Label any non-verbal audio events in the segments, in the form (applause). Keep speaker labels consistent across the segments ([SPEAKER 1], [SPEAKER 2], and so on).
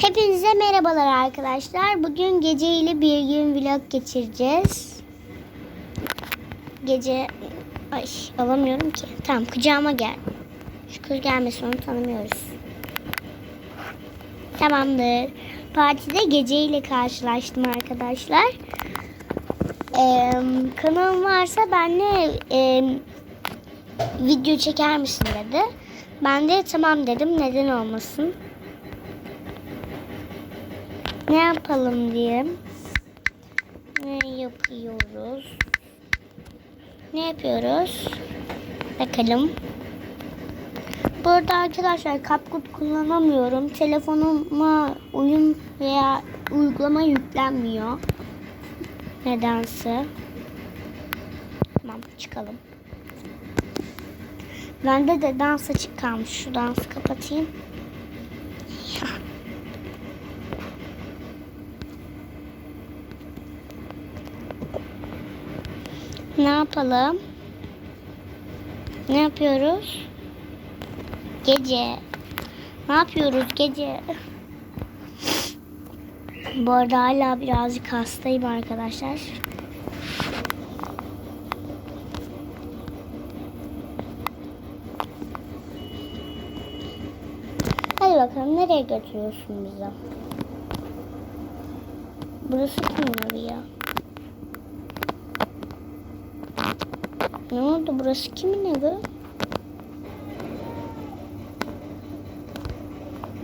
[SPEAKER 1] Hepinize merhabalar arkadaşlar. Bugün gece ile bir gün vlog geçireceğiz. Gece ay alamıyorum ki. Tamam kucağıma gel. Şu kız gelmesin onu tanımıyoruz. Tamamdır. Partide gece ile karşılaştım arkadaşlar. Ee, kanalım varsa benle e, video çeker misin dedi. Ben de tamam dedim neden olmasın. Ne yapalım diyeyim. Ne yapıyoruz? Ne yapıyoruz? Bakalım. Burada arkadaşlar CapCut kullanamıyorum. Telefonuma oyun veya uygulama yüklenmiyor. Nedense. Tamam çıkalım. Bende de dans açık kalmış. Şu dansı kapatayım. (laughs) Ne yapalım? Ne yapıyoruz? Gece. Ne yapıyoruz gece? Bu arada hala birazcık hastayım arkadaşlar. Hadi bakalım nereye götürüyorsun bizi? Burası kimin evi ya? Ne oldu? Burası kimin evi?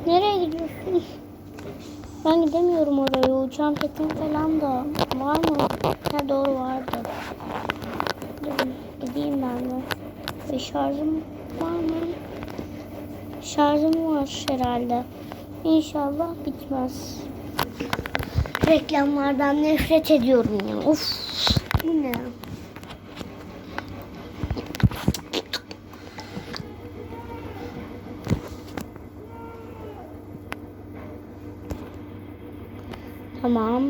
[SPEAKER 1] Nereye gidiyorsun? Ben gidemiyorum oraya. Uçağım ketim falan da var mı? Ha doğru vardı. Dur, gideyim ben de. Ve şarjım var mı? Şarjım var herhalde. İnşallah bitmez. Reklamlardan nefret ediyorum ya. Of. Bu ne? Tamam.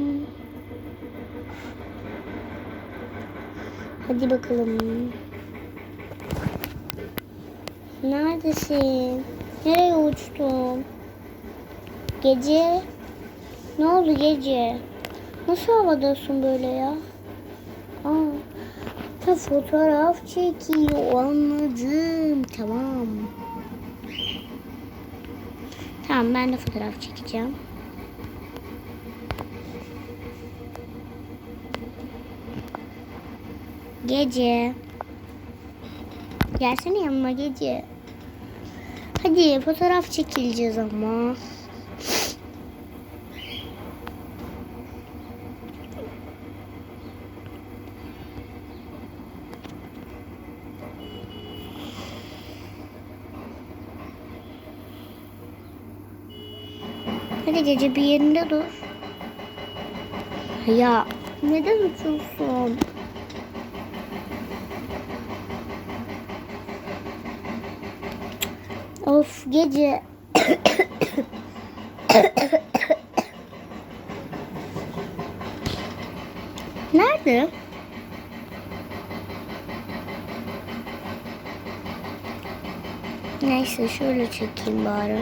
[SPEAKER 1] Hadi bakalım. Neredesin? Nereye uçtun? Gece? Ne oldu gece? Nasıl havadasın böyle ya? Aa, ha, fotoğraf çekiyor anladım. Tamam. Tamam ben de fotoğraf çekeceğim. Gece. Gelsene yanıma gece. Hadi fotoğraf çekileceğiz ama. Hadi gece bir yerinde dur. Ya neden uçuyorsun? Of gece. Nerede? Neyse şöyle çekeyim bari.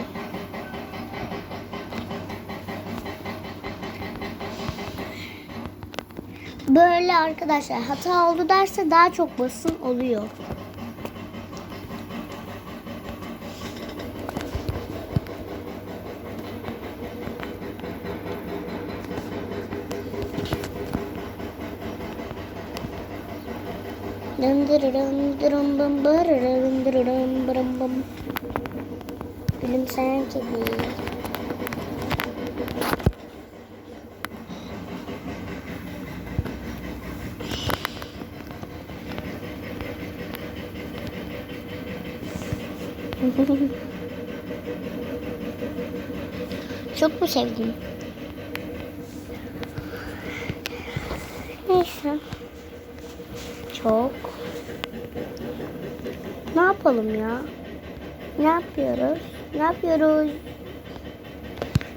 [SPEAKER 1] Böyle arkadaşlar hata oldu derse daha çok basın oluyor. Dındırırım dırım bım bırırım dırırım bırım bım. Gülümseyen kedi. (laughs) Çok mu sevdin? Neyse. Çok. Ne yapalım ya? Ne yapıyoruz? Ne yapıyoruz?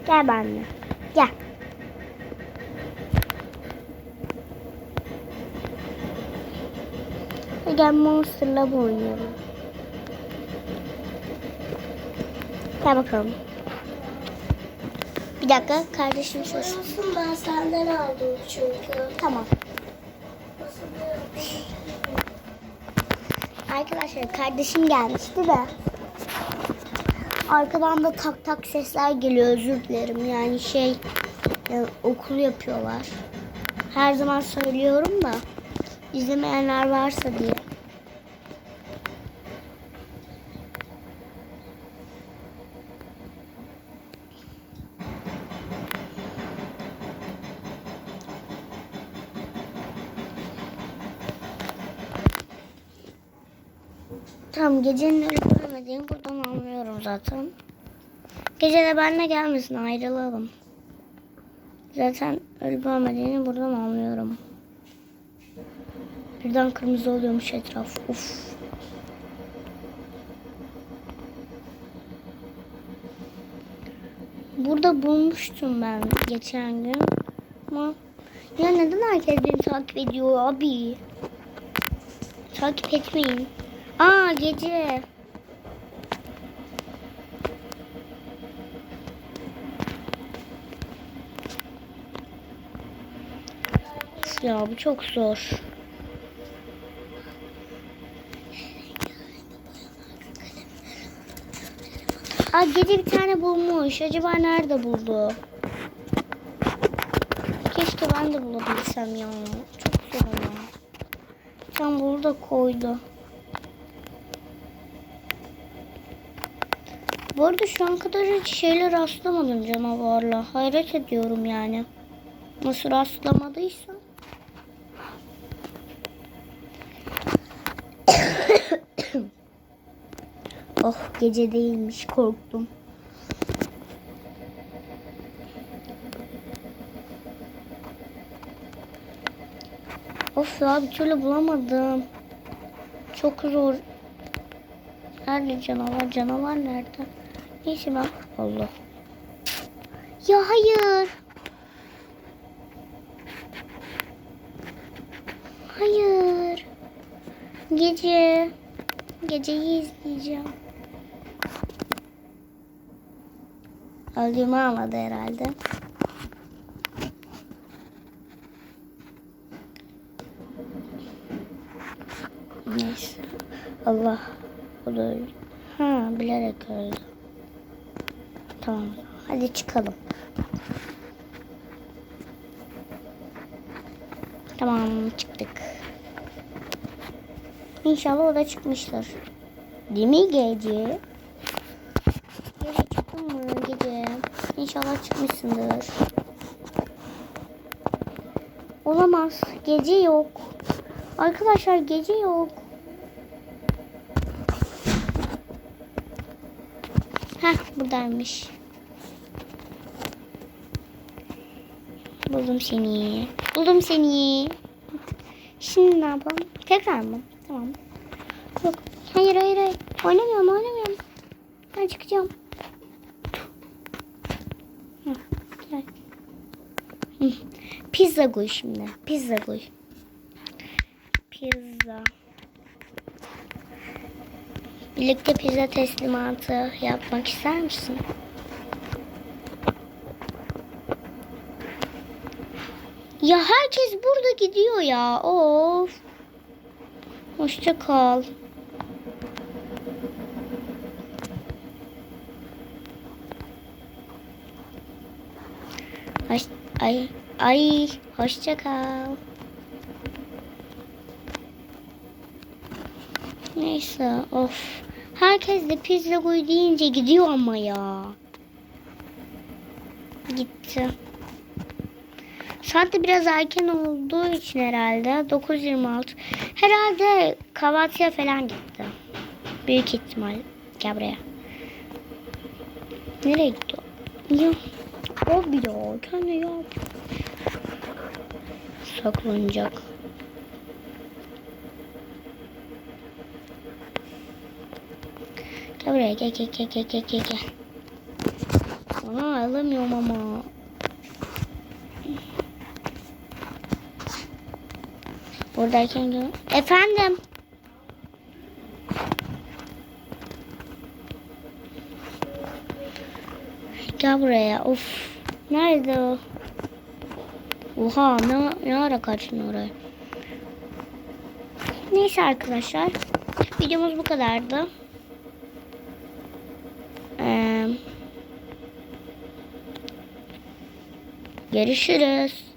[SPEAKER 1] Gel benimle. Gel. Gel Monster'la bu oynayalım. Gel bakalım. Bir dakika kardeşim ses.
[SPEAKER 2] Olsun ben senden aldım çünkü.
[SPEAKER 1] Tamam. Arkadaşlar kardeşim gelmişti de. Arkadan da tak tak sesler geliyor özür dilerim. Yani şey e, okul yapıyorlar. Her zaman söylüyorum da izlemeyenler varsa diye. Tamam gecenin ölüp ölmediğini buradan anlıyorum zaten. Gece de benimle gelmesin ayrılalım. Zaten ölüp ölmediğini buradan anlıyorum. Birden kırmızı oluyormuş etraf. Uf. Burada bulmuştum ben geçen gün. Ama ya neden herkes beni takip ediyor abi? Takip etmeyin. Aa gece. Ya bu çok zor. Aa gece bir tane bulmuş. Acaba nerede buldu? Keşke ben de bulabilsem ya. Çok zor ama. Tam burada koydu. Bu arada şu an kadar hiç şeyle rastlamadım canavarla. Hayret ediyorum yani. Nasıl rastlamadıysam. (coughs) oh gece değilmiş korktum. Of ya bir türlü bulamadım. Çok zor. Nerede canavar? Canavar nerede? Neyse ben... Allah. Ya hayır. Hayır. Gece. Geceyi izleyeceğim. Öldüğümü anladı herhalde. Neyse. Allah. O da öldü. Ha bilerek öldü. Tamam. Hadi çıkalım. Tamam çıktık. İnşallah o da çıkmıştır. Değil mi gece? Gece çıktın mı gece? İnşallah çıkmışsındır. Olamaz. Gece yok. Arkadaşlar gece yok. Buradaymış. Buldum seni. Buldum seni. Şimdi ne yapalım? Tekrar mı? Tamam. Yok. Hayır hayır hayır. Oynamıyorum oynamıyorum. Ben çıkacağım. Pizza koy şimdi. Pizza koy. Pizza. Birlikte pizza teslimatı yapmak ister misin? Ya herkes burada gidiyor ya. Of. Hoşça kal. Hoş, ay ay hoşça kal. Neyse of. Herkes de pizza koy deyince gidiyor ama ya. Gitti. Saat de biraz erken olduğu için herhalde 9.26. Herhalde kahvaltıya falan gitti. Büyük ihtimal. Gel buraya. Nereye gitti? o? Ya. Abi ya. Kendi yap. Saklanacak. Gel buraya gel gel gel gel gel gel. gel. Aa alamıyorum ama. Buradayken gör. Efendim. Gel buraya. Of. Nerede o? Oha ne, ne ara kaçtın oraya? Neyse arkadaşlar. Videomuz bu kadardı. Ee, görüşürüz.